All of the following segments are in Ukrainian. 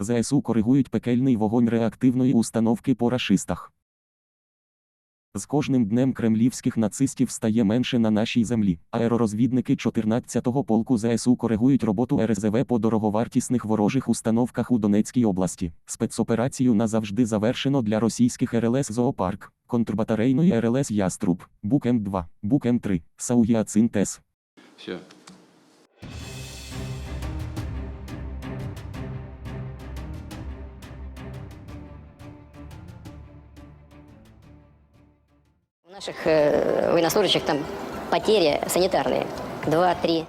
ЗСУ коригують пекельний вогонь реактивної установки по рашистах. З кожним днем кремлівських нацистів стає менше на нашій землі. Аеророзвідники 14-го полку ЗСУ коригують роботу РСЗВ по дороговартісних ворожих установках у Донецькій області. Спецоперацію назавжди завершено для російських РЛС Зоопарк, контрбатарейної РЛС Яструб, Бук М2, Бук М3, Саугіацин ТЕС. Все. Наших э, военнослужащих там потери санитарные 2-3.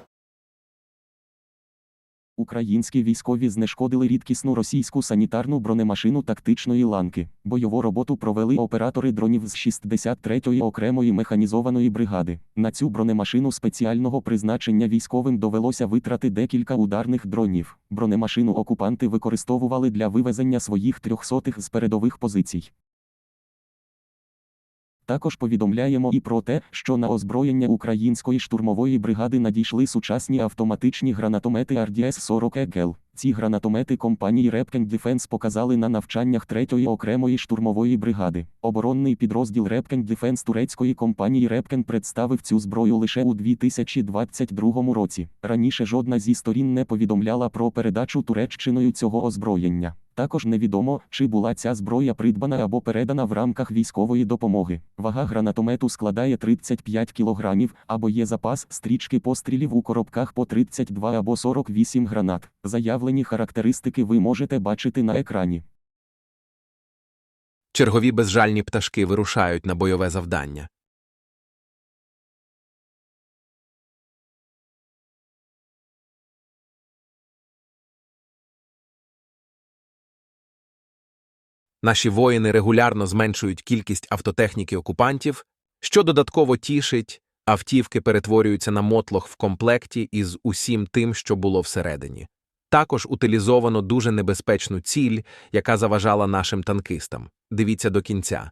Українські військові знешкодили рідкісну російську санітарну бронемашину тактичної ланки. Бойову роботу провели оператори дронів з 63-ї окремої механізованої бригади. На цю бронемашину спеціального призначення військовим довелося витрати декілька ударних дронів. Бронемашину окупанти використовували для вивезення своїх трьохсотих з передових позицій. Також повідомляємо і про те, що на озброєння української штурмової бригади надійшли сучасні автоматичні гранатомети RDS-40 EGL. Ці гранатомети компанії Repken Defense показали на навчаннях 3-ї окремої штурмової бригади. Оборонний підрозділ Repken Defense турецької компанії Repken представив цю зброю лише у 2022 році. Раніше жодна зі сторін не повідомляла про передачу Туреччиною цього озброєння. Також невідомо, чи була ця зброя придбана або передана в рамках військової допомоги. Вага гранатомету складає 35 кг, або є запас стрічки пострілів у коробках по 32 або 48 гранат. Заявлені характеристики ви можете бачити на екрані. Чергові безжальні пташки вирушають на бойове завдання. Наші воїни регулярно зменшують кількість автотехніки окупантів, що додатково тішить, автівки перетворюються на мотлох в комплекті із усім тим, що було всередині. Також утилізовано дуже небезпечну ціль, яка заважала нашим танкистам. Дивіться до кінця.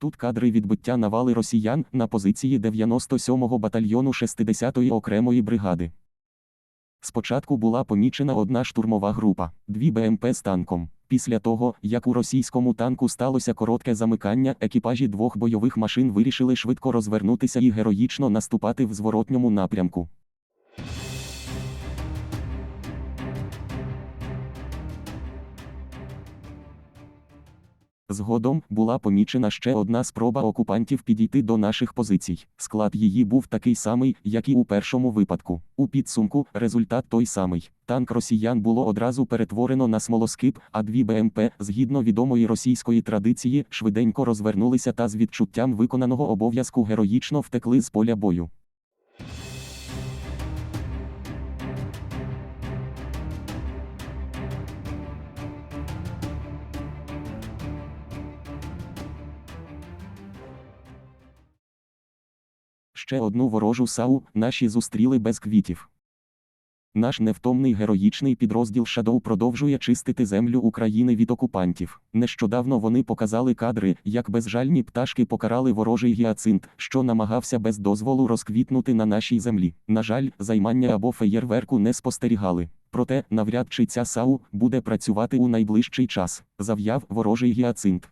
Тут кадри відбиття навали росіян на позиції 97-го батальйону 60-ї окремої бригади. Спочатку була помічена одна штурмова група, дві БМП з танком. Після того, як у російському танку сталося коротке замикання, екіпажі двох бойових машин вирішили швидко розвернутися і героїчно наступати в зворотньому напрямку. Згодом була помічена ще одна спроба окупантів підійти до наших позицій. Склад її був такий самий, як і у першому випадку. У підсумку результат той самий. Танк росіян було одразу перетворено на смолоскип, а дві БМП, згідно відомої російської традиції, швиденько розвернулися та з відчуттям виконаного обов'язку героїчно втекли з поля бою. Ще одну ворожу САУ наші зустріли без квітів. Наш невтомний героїчний підрозділ Shadow продовжує чистити землю України від окупантів. Нещодавно вони показали кадри, як безжальні пташки покарали ворожий гіацинт, що намагався без дозволу розквітнути на нашій землі. На жаль, займання або феєрверку не спостерігали. Проте, навряд чи ця САУ буде працювати у найближчий час, зав'яв ворожий гіацинт.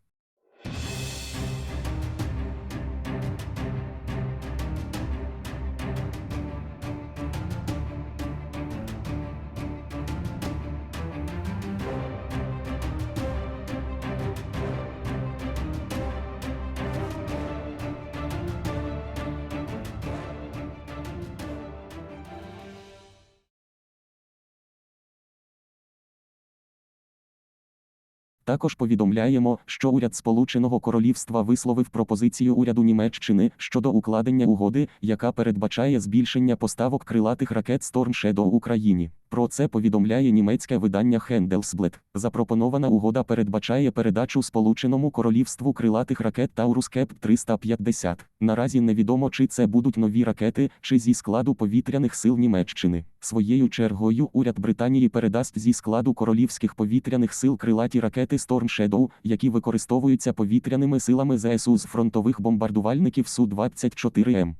Також повідомляємо, що уряд Сполученого Королівства висловив пропозицію уряду Німеччини щодо укладення угоди, яка передбачає збільшення поставок крилатих ракет Storm Shadow Україні. Про це повідомляє німецьке видання Handelsblatt. Запропонована угода передбачає передачу Сполученому Королівству крилатих ракет Таурус Кеп 350. Наразі невідомо, чи це будуть нові ракети, чи зі складу повітряних сил Німеччини. Своєю чергою уряд Британії передасть зі складу королівських повітряних сил крилаті ракети Storm Shadow, які використовуються повітряними силами ЗСУ з фронтових бомбардувальників Су-24М.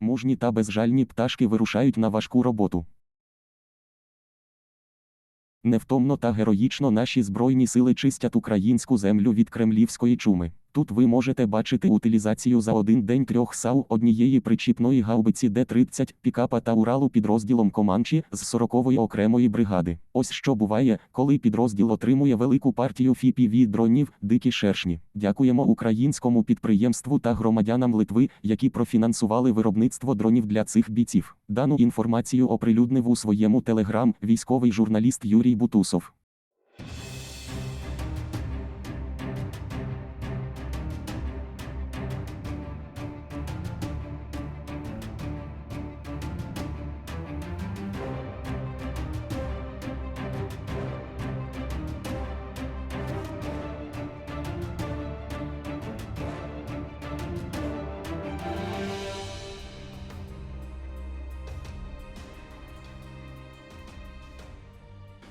Мужні та безжальні пташки вирушають на важку роботу. Невтомно та героїчно наші збройні сили чистять українську землю від кремлівської чуми. Тут ви можете бачити утилізацію за один день трьох САУ однієї причіпної гаубиці Д-30, пікапа та Уралу підрозділом Команчі з 40-ї окремої бригади. Ось що буває, коли підрозділ отримує велику партію FPV дронів «Дикі шершні». Дякуємо українському підприємству та громадянам Литви, які профінансували виробництво дронів для цих бійців. Дану інформацію оприлюднив у своєму телеграм військовий журналіст Юрій Бутусов.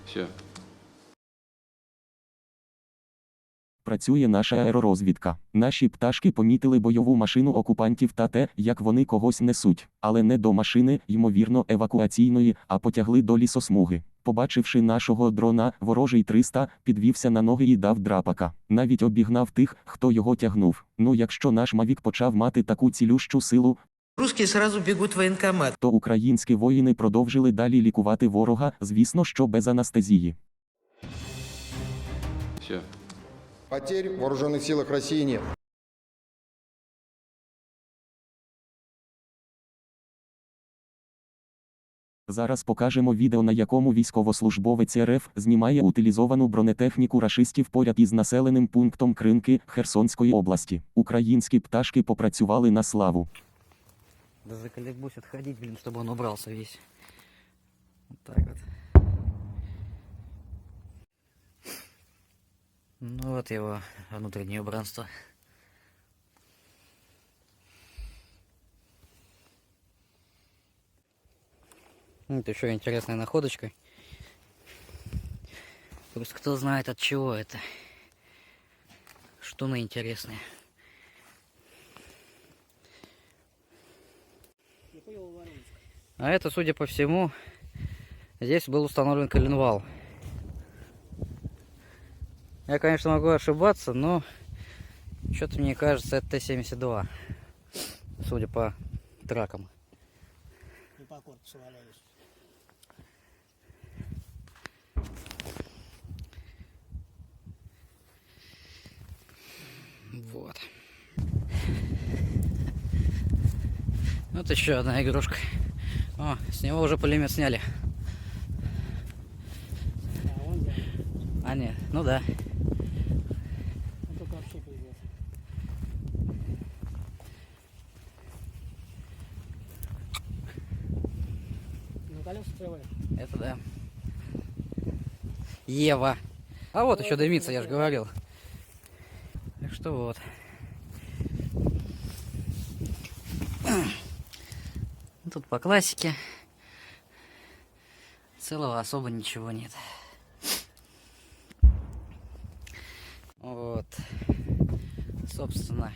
Все. Працює наша аеророзвідка. Наші пташки помітили бойову машину окупантів та те, як вони когось несуть, але не до машини, ймовірно, евакуаційної, а потягли до лісосмуги. Побачивши нашого дрона, ворожий 300 підвівся на ноги і дав драпака. Навіть обігнав тих, хто його тягнув. Ну якщо наш Мавік почав мати таку цілющу силу, Русские сразу бегут в военкомат. то українські воїни продовжили далі лікувати ворога, звісно, що без анестезії. Все. Потерь в вооруженных силах России нет. Зараз покажемо відео, на якому військовослужбовець РФ знімає утилізовану бронетехніку рашистів поряд із населеним пунктом Кринки Херсонської області. Українські пташки попрацювали на славу. Да заколебусь отходить, блин, чтобы он убрался весь. Вот так вот. Ну вот его внутреннее убранство. Вот еще интересная находочка. Просто кто знает от чего это. Что на А это, судя по всему, здесь был установлен коленвал. Я, конечно, могу ошибаться, но что-то мне кажется, это Т-72. Судя по тракам. и по корпусу валялись. Вот. Вот еще одна игрушка. О, с него уже пулемет сняли. А нет, ну да. Это да. Ева. А вот еще дымится, я же говорил. Так что вот. По классике. Целого особо ничего нет. Вот. Собственно.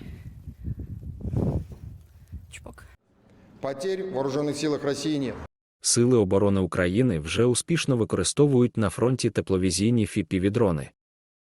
Чпок. Потерь в вооруженных силах России нет. Сили оборони України вже успішно використовують на фронті тепловізійні фіпівідрони.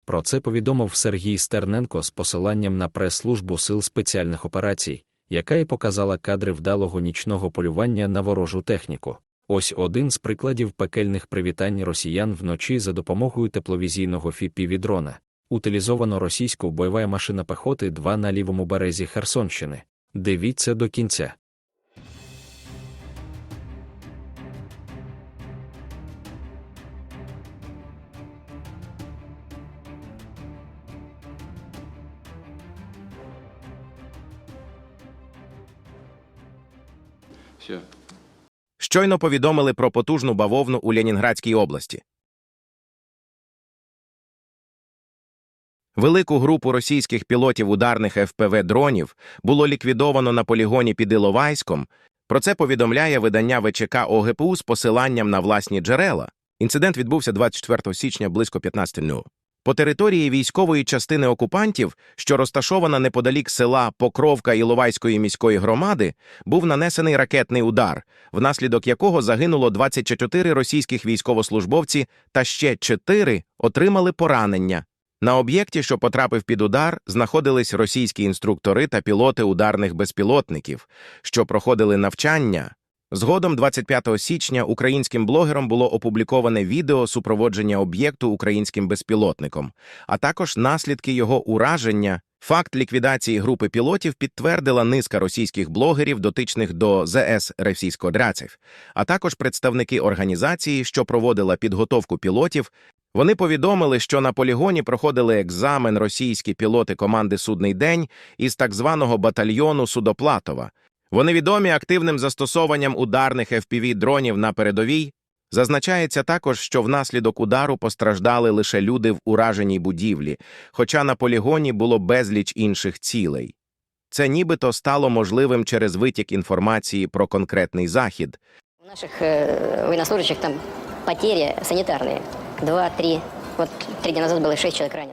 Про це повідомив Сергій Стерненко з посиланням на прес-службу Сил спеціальних операцій, яка і показала кадри вдалого нічного полювання на ворожу техніку. Ось один з прикладів пекельних привітань росіян вночі за допомогою тепловізійного фіпівідрона. Утилізовано російську бойова машина пехоти 2 на лівому березі Херсонщини. Дивіться до кінця. Все. щойно повідомили про потужну бавовну у Ленінградській області. Велику групу російських пілотів ударних ФПВ-дронів було ліквідовано на полігоні під Іловайськом. Про це повідомляє видання ВЧК ОГПУ з посиланням на власні джерела. Інцидент відбувся 24 січня близько 15.00. По території військової частини окупантів, що розташована неподалік села Покровка Іловайської міської громади, був нанесений ракетний удар, внаслідок якого загинуло 24 російських військовослужбовці та ще 4 отримали поранення. На об'єкті, що потрапив під удар, знаходились російські інструктори та пілоти ударних безпілотників, що проходили навчання. Згодом, 25 січня, українським блогером було опубліковане відео супроводження об'єкту українським безпілотником, а також наслідки його ураження. Факт ліквідації групи пілотів підтвердила низка російських блогерів, дотичних до ЗС російсько-драців, а також представники організації, що проводила підготовку пілотів, вони повідомили, що на полігоні проходили екзамен російські пілоти команди Судний день із так званого батальйону Судоплатова. Вони відомі активним застосованням ударних FPV-дронів на передовій. Зазначається також, що внаслідок удару постраждали лише люди в ураженій будівлі, хоча на полігоні було безліч інших цілей. Це нібито стало можливим через витік інформації про конкретний захід, У наших э, военнослужащих там потери санитарные. Два-три. Вот три дня назад было шесть человек ранено.